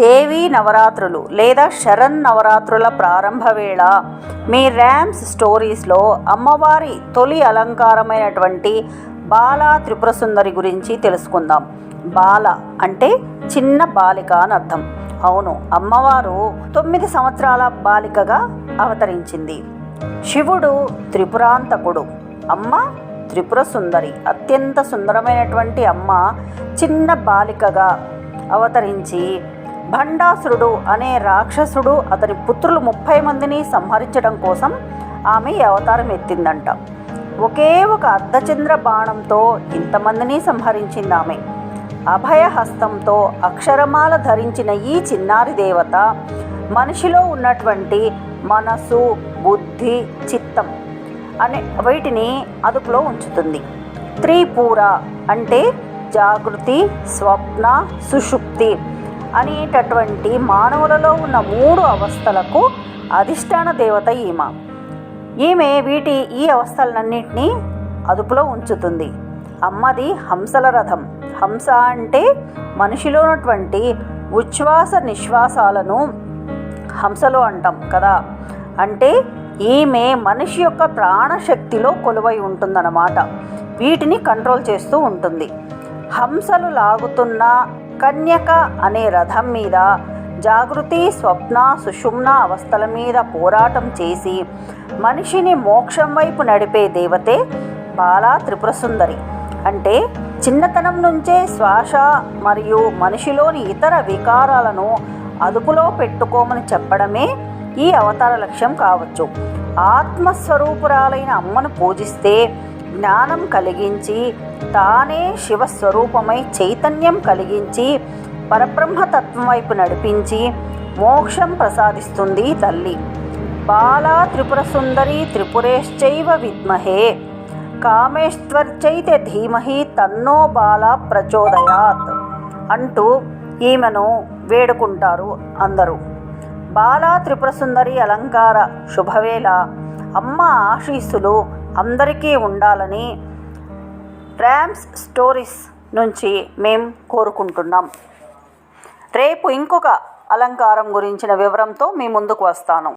దేవీ నవరాత్రులు లేదా శరణ్ నవరాత్రుల ప్రారంభ వేళ మీ ర్యామ్స్ స్టోరీస్లో అమ్మవారి తొలి అలంకారమైనటువంటి బాలా త్రిపుర సుందరి గురించి తెలుసుకుందాం. బాల అంటే చిన్న బాలిక అని అర్థం. అవును అమ్మవారు తొమ్మిది సంవత్సరాల బాలికగా అవతరించింది. శివుడు త్రిపురాంతకుడు అమ్మ త్రిపుర సుందరి అత్యంత సుందరమైనటువంటి అమ్మ చిన్న బాలికగా అవతరించి భండాసురుడు అనే రాక్షసుడు అతని పుత్రులు ముప్పై మందిని సంహరించడం కోసం ఆమె అవతారం ఎత్తిందంట. ఒకే ఒక అర్ధచంద్ర బాణంతో ఇంతమందిని సంహరించింది ఆమె. అభయహస్తంతో అక్షరమాల ధరించిన ఈ చిన్నారి దేవత మనిషిలో ఉన్నటువంటి మనసు బుద్ధి చిత్తం అనే వీటిని అదుపులో ఉంచుతుంది. త్రిపూర అంటే జాగృతి స్వప్న సుషుప్తి అనేటటువంటి మానవులలో ఉన్న మూడు అవస్థలకు అధిష్టాన దేవత ఈమె. ఈమె వీటి ఈ అవస్థలన్నింటినీ అదుపులో ఉంచుతుంది. అమ్మది హంసల రథం. హంస అంటే మనిషిలో ఉన్నటువంటి ఉచ్ఛ్వాస నిశ్వాసాలను హంసలో అంటాం కదా. అంటే ఈమె మనిషి యొక్క ప్రాణశక్తిలో కొలువై ఉంటుందన్నమాట. వీటిని కంట్రోల్ చేస్తూ ఉంటుంది. హంసలు లాగుతున్న కన్యక అనే రథం మీద జాగృతి స్వప్న సుషుమ్న అవస్థల మీద పోరాటం చేసి మనిషిని మోక్షం వైపు నడిపే దేవతే బాలా త్రిపుర సుందరి అంటే చిన్నతనం నుంచే శ్వాస మరియు మనిషిలోని ఇతర వికారాలను అదుపులో పెట్టుకోమని చెప్పడమే ఈ అవతార లక్ష్యం కావచ్చు. ఆత్మస్వరూపురాలైన అమ్మను పూజిస్తే జ్ఞానం కలిగించి తానే శివస్వరూపమై చైతన్యం కలిగించి పరబ్రహ్మతత్వం వైపు నడిపించి మోక్షం ప్రసాదిస్తుంది తల్లి. బాలా త్రిపుర సుందరి త్రిపురేశ్చైవ విద్మహే. కామేశ్వర్చైతే ధీమహి తన్నో బాల ప్రచోదయాత్ అంటూ ఈమెను వేడుకుంటారు అందరూ. బాలా త్రిపుర సుందరి అలంకార శుభవేళ అమ్మ ఆశీస్సులు అందరికీ ఉండాలని ర్యామ్స్ స్టోరీస్ నుంచి మేం కోరుకుంటున్నాం. రేపు ఇంకొక అలంకారం గురించిన వివరంతో మీ ముందుకు వస్తాను.